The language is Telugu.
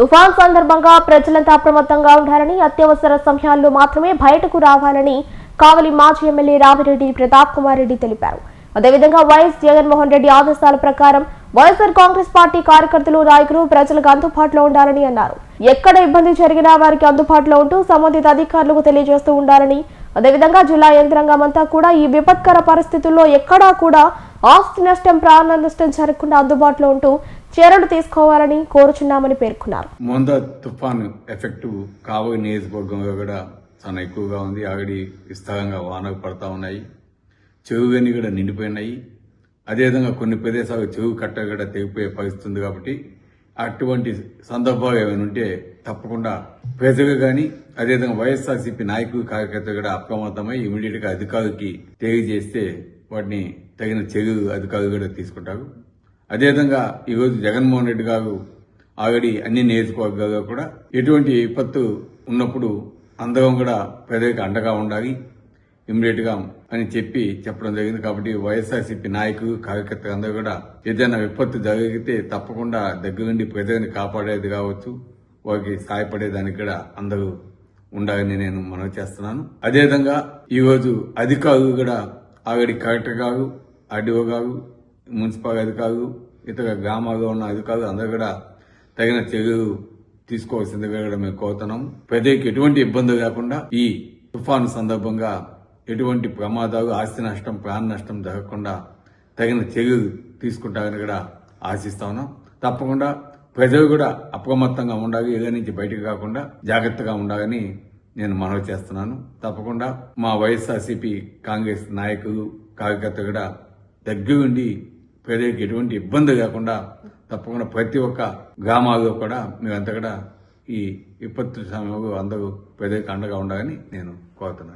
తుఫాన్ సందర్భంగా ప్రజలంతా అప్రమత్తంగా ఉండాలని అత్యవసర సమయాల్లో మాత్రమే బయటకు రావాలని కావలి మాజీ ఎమ్మెల్యే రామిరెడ్డి ప్రతాప్ కుమార్ రెడ్డి తెలిపారు. అదేవిధంగా వైఎస్ జగన్మోహన్ రెడ్డి ఆదేశాల ప్రకారం వైఎస్ఆర్ కాంగ్రెస్ పార్టీ కార్యకర్తలు నాయకులు ప్రజలకు అందుబాటులో ఉండాలని అన్నారు. ఎక్కడ ఇబ్బంది జరిగినా వారికి అందుబాటులో ఉంటూ సంబంధిత అధికారులకు తెలియజేస్తూ ఉండాలని అదేవిధంగా జిల్లా యంత్రాంగం అంతా కూడా ఈ విపత్కర పరిస్థితుల్లో ఎక్కడా కూడా ఆస్తి నష్టం ప్రాణ నష్టం జరగకుండా అందుబాటులో ఉంటూ చర్యలు తీసుకోవాలని కోరుచున్నామని పేర్కొన్నారు. మొంద తుఫాను ఎఫెక్ట్ కావలి నియోజకవర్గంలో కూడా చాలా ఎక్కువగా ఉంది. ఆగడి విస్తారంగా వానలు పడతా ఉన్నాయి. చెరువులన్నీ కూడా నిండిపోయినాయి. అదేవిధంగా కొన్ని ప్రదేశాలు చెవు కట్ట కూడా తెగిపోయే పరిస్థితి ఉంది కాబట్టి అటువంటి సందర్భాలు ఏమైనా ఉంటే తప్పకుండా ప్రజలు కానీ అదేవిధంగా వైఎస్ఆర్సీపీ నాయకులు కార్యకర్తలు కూడా అప్రమత్తమై ఇమీడియట్గా అధికారులకి తెలియజేస్తే వాటిని తగిన చర్యలు అధికారులు కూడా తీసుకుంటారు. అదేవిధంగా ఈరోజు జగన్మోహన్ రెడ్డి గారు ఆల్రెడీ అన్ని నియోజకవర్గాల్లో కూడా ఎటువంటి విపత్తు ఉన్నప్పుడు అందరం కూడా ప్రజలకు అండగా ఉండాలి ఇమ్మీడియట్గా అని చెప్పి చెప్పడం జరిగింది. కాబట్టి వైఎస్ఆర్సీపీ నాయకులు కార్యకర్తలు అందరూ కూడా ఏదైనా విపత్తు జరిగితే తప్పకుండా దగ్గరుండి ప్రజల్ని కాపాడేది కావచ్చు వారికి సహాయపడేదానికి కూడా అందరూ ఉండాలని నేను మనవి చేస్తున్నాను. అదేవిధంగా ఈరోజు అధికారులు కూడా ఆల్రెడీ కలెక్టర్ గారు ఆర్డీఓ గారు మున్సిపల్ అధికారులు ఇతర గ్రామాల్లో ఉన్న అధికారులు అందరూ కూడా తగిన చర్యలు తీసుకోవాల్సిందిగా కూడా మేము కోరుతున్నాం. ప్రజలకు ఎటువంటి ఇబ్బంది లేకుండా ఈ తుఫాను సందర్భంగా ఎటువంటి ప్రమాదాలు ఆస్తి నష్టం ప్రాణ నష్టం జరగకుండా తగిన చర్యలు తీసుకుంటారని కూడా ఆశిస్తా ఉన్నాం. తప్పకుండా ప్రజలు కూడా అప్రమత్తంగా ఉండాలి ఇళ్ళ నుంచి బయటకు కాకుండా జాగ్రత్తగా ఉండాలని నేను మనవి చేస్తున్నాను. తప్పకుండా మా వైఎస్ఆర్సీపీ కాంగ్రెస్ నాయకులు కార్యకర్తలు కూడా దగ్గరుండి ప్రజలకు ఎటువంటి ఇబ్బంది లేకుండా తప్పకుండా ప్రతి ఒక్క గ్రామాల్లో కూడా మేమంతా కూడా ఈ విపత్తు సమయంలో అందరూ ప్రజలకు అండగా ఉండాలని నేను కోరుతున్నాను.